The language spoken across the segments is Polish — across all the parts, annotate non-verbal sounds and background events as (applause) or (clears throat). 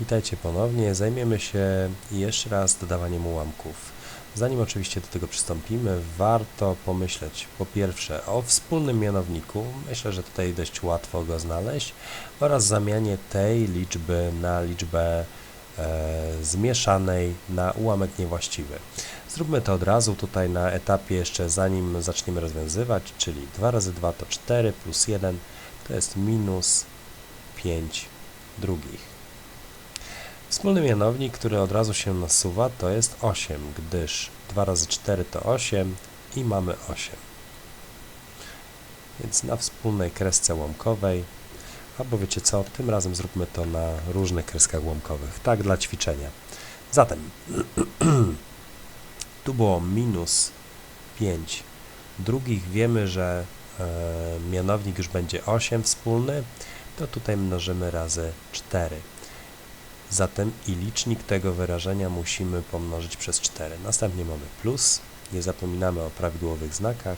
Witajcie ponownie. Zajmiemy się jeszcze raz dodawaniem ułamków. Zanim oczywiście do tego przystąpimy, warto pomyśleć po pierwsze o wspólnym mianowniku, myślę, że tutaj dość łatwo go znaleźć, oraz zamianie tej liczby na liczbę e, zmieszanej na ułamek niewłaściwy. Zróbmy to od razu tutaj na etapie jeszcze zanim zaczniemy rozwiązywać, czyli 2 razy 2 to 4 plus 1 to jest minus 5 drugich. Wspólny mianownik, który od razu się nasuwa, to jest 8, gdyż 2 razy 4 to 8 i mamy 8. Więc na wspólnej kresce łamkowej, albo wiecie co, tym razem zróbmy to na różnych kreskach łamkowych, tak dla ćwiczenia. Zatem, (clears throat) tu było minus 5 drugich, wiemy, że e, mianownik już będzie 8 wspólny, to tutaj mnożymy razy 4. Zatem i licznik tego wyrażenia musimy pomnożyć przez 4. Następnie mamy plus, nie zapominamy o prawidłowych znakach.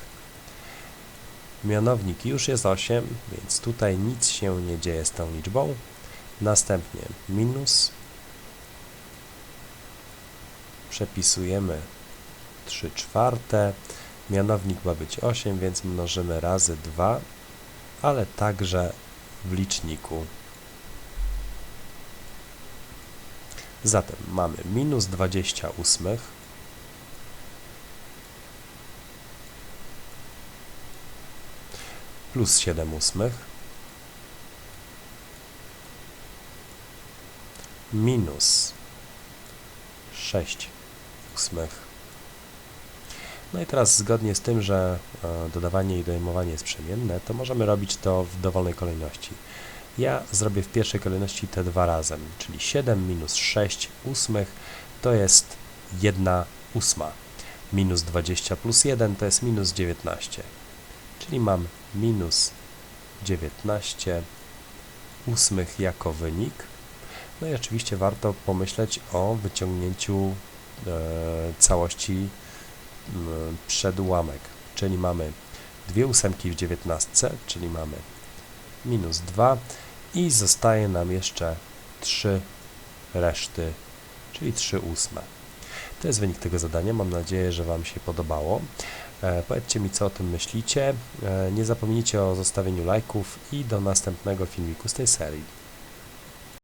Mianownik już jest 8, więc tutaj nic się nie dzieje z tą liczbą. Następnie minus, przepisujemy 3 czwarte, mianownik ma być 8, więc mnożymy razy 2, ale także w liczniku Zatem mamy minus 20 ósmych plus 7 ósmych minus 6 ósmych. No i teraz zgodnie z tym, że e, dodawanie i dojmowanie jest przemienne, to możemy robić to w dowolnej kolejności. Ja zrobię w pierwszej kolejności te dwa razem, czyli 7 minus 6 ósmych to jest 1 ósma. Minus 20 plus 1 to jest minus 19. Czyli mam minus 19 ósmych jako wynik. No i oczywiście warto pomyśleć o wyciągnięciu e, całości m, przed ułamek. Czyli mamy dwie ósemki w 19, czyli mamy minus 2 i zostaje nam jeszcze 3 reszty, czyli 3 ósme. To jest wynik tego zadania. Mam nadzieję, że Wam się podobało. E, powiedzcie mi, co o tym myślicie. E, nie zapomnijcie o zostawieniu lajków i do następnego filmiku z tej serii.